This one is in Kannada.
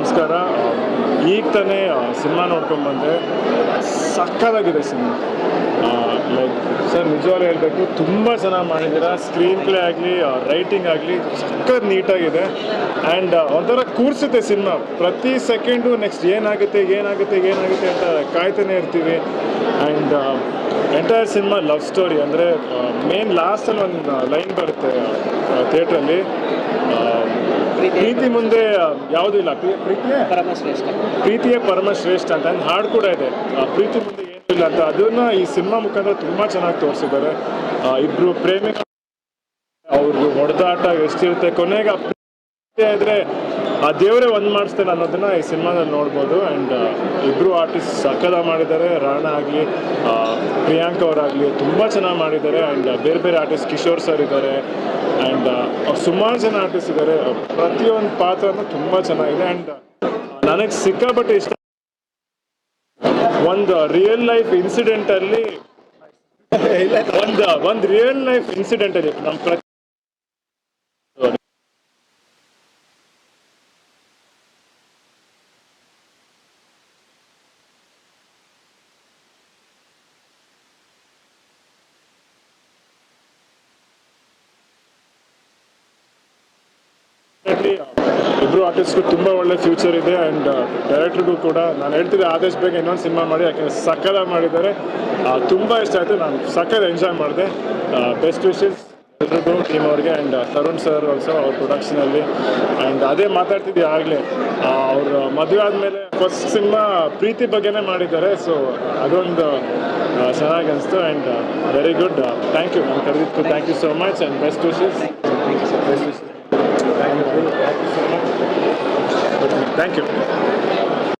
ನಮಸ್ಕಾರ. ಈಗ ತಾನೇ ಸಿನಿಮಾ ನೋಡ್ಕೊಂಡು ಬಂದೆ. ಸಕ್ಕತ್ತಾಗಿದೆ ಸಿನಿಮಾ. ಲೈಕ್ ಸರ್, ನಿಜವಾಗ್ಲೂ ಹೇಳಬೇಕು, ತುಂಬ ಚೆನ್ನಾಗಿ ಮಾಡಿದ್ದೀರಾ. ಸ್ಕ್ರೀನ್ ಪ್ಲೇ ಆಗಲಿ ರೈಟಿಂಗ್ ಆಗಲಿ ಸಕ್ಕತ್ ನೀಟಾಗಿದೆ. ಆ್ಯಂಡ್ ಒಂಥರ ಕೂರಿಸುತ್ತೆ ಸಿನಿಮಾ. ಪ್ರತಿ ಸೆಕೆಂಡು ನೆಕ್ಸ್ಟ್ ಏನಾಗುತ್ತೆ ಏನಾಗುತ್ತೆ ಏನಾಗುತ್ತೆ ಅಂತ ಕಾಯ್ತಾನೆ ಇರ್ತೀವಿ. And entire cinema love story ಅಂದರೆ ಮೇನ್ ಲಾಸ್ಟಲ್ಲಿ ಒಂದು ಲೈನ್ ಬರುತ್ತೆ ಥಿಯೇಟ್ರಲ್ಲಿ ಪ್ರೀತಿ ಮುಂದೆ ಯಾವುದು ಇಲ್ಲ. ಪ್ರೀ- ಪ್ರೀತಿಯೇ ಪರಮಶ್ರೇಷ್ಠ. ಪ್ರೀತಿಯೇ ಪರಮಶ್ರೇಷ್ಠ ಅಂತ ಹಾಡು ಕೂಡ ಇದೆ. ಆ, ಪ್ರೀತಿ ಮುಂದೆ ಏನೂ ಇಲ್ಲ ಅಂತ. ಅದನ್ನ ಈ ಸಿನಿಮಾ ಮುಖಾಂತರ ತುಂಬಾ ಚೆನ್ನಾಗಿ ತೋರಿಸಿದ್ದಾರೆ. ಇಬ್ರು ಪ್ರೇಮಿಕ ಅವ್ರದ್ದು ಹೊಡೆದಾಟ ಎಷ್ಟಿರುತ್ತೆ. ಕೊನೆಗೆ ಇದ್ರೆ ಆ ದೇವರೇ ಒಂದು ಮಾಡಿಸ್ತಾನೆ ಅನ್ನೋದನ್ನ ಈ ಸಿನಿಮಾದಲ್ಲಿ ನೋಡ್ಬೋದು. ಅಂಡ್ ಇಬ್ರು ಆರ್ಟಿಸ್ಟ್ ಸಕ್ಕದ ಮಾಡಿದ್ದಾರೆ. ರಾಣ ಆಗಲಿ ಪ್ರಿಯಾಂಕ್ ಅವರಾಗಲಿ ತುಂಬ ಚೆನ್ನಾಗಿ ಮಾಡಿದ್ದಾರೆ. ಅಂಡ್ ಬೇರೆ ಬೇರೆ ಆರ್ಟಿಸ್ಟ್ ಕಿಶೋರ್ ಸರ್ ಇದ್ದಾರೆ. ಅಂಡ್ ಸುಮಾರು ಜನ ಆರ್ಟಿಸ್ಟ್ ಇದ್ದಾರೆ. ಪ್ರತಿಯೊಂದು ಪಾತ್ರನೂ ತುಂಬ ಚೆನ್ನಾಗಿದೆ. ಅಂಡ್ ನನಗೆ ಸಿಕ್ಕಾಪಟ್ಟೆ ಇಷ್ಟ. ಒಂದು ರಿಯಲ್ ಲೈಫ್ ಇನ್ಸಿಡೆಂಟ್ ಅಲ್ಲಿ ಒಂದು ಒಂದು ರಿಯಲ್ ಲೈಫ್ ಇನ್ಸಿಡೆಂಟ್ ಅಲ್ಲಿ ನಮ್ಮ ಪ್ರತಿ ಇಬ್ರು ಆರ್ಟಿಸ್ಟ್ಗೂ ತುಂಬ ಒಳ್ಳೆ ಫ್ಯೂಚರ್ ಇದೆ ಆ್ಯಂಡ್ ಡೈರೆಕ್ಟ್ರಿಗೂ ಕೂಡ ನಾನು ಹೇಳ್ತಿದ್ದೆ ಆದಷ್ಟು ಬೇಗ ಇನ್ನೊಂದು ಸಿನಿಮಾ ಮಾಡಿ, ಯಾಕೆಂದರೆ ಸಕಲ ಮಾಡಿದ್ದಾರೆ. ತುಂಬ ಇಷ್ಟ ಆಯಿತು, ನಾನು ಸಕಲ ಎಂಜಾಯ್ ಮಾಡಿದೆ. ಬೆಸ್ಟ್ ವಿಶಸ್ ಎಲ್ರಿಗೂ ಟೀಮ್ ಅವ್ರಿಗೆ ಆ್ಯಂಡ್ ತರುಣ್ ಸರ್ ಆಲ್ಸೋ ಅವ್ರ ಪ್ರೊಡಕ್ಷನಲ್ಲಿ ಆ್ಯಂಡ್ ಅದೇ ಮಾತಾಡ್ತಿದ್ದೆ ಆಗಲೇ ಅವ್ರ ಮದುವೆ ಆದಮೇಲೆ ಫಸ್ಟ್ ಸಿನಿಮಾ ಪ್ರೀತಿ ಬಗ್ಗೆನೇ ಮಾಡಿದ್ದಾರೆ. ಸೊ ಅದೊಂದು ಚೆನ್ನಾಗಿ ಅನಿಸ್ತು and very good thank you ನಾನು ಕರೆದಿತ್ತು thank you so much and best wishes best wishes thank you thank you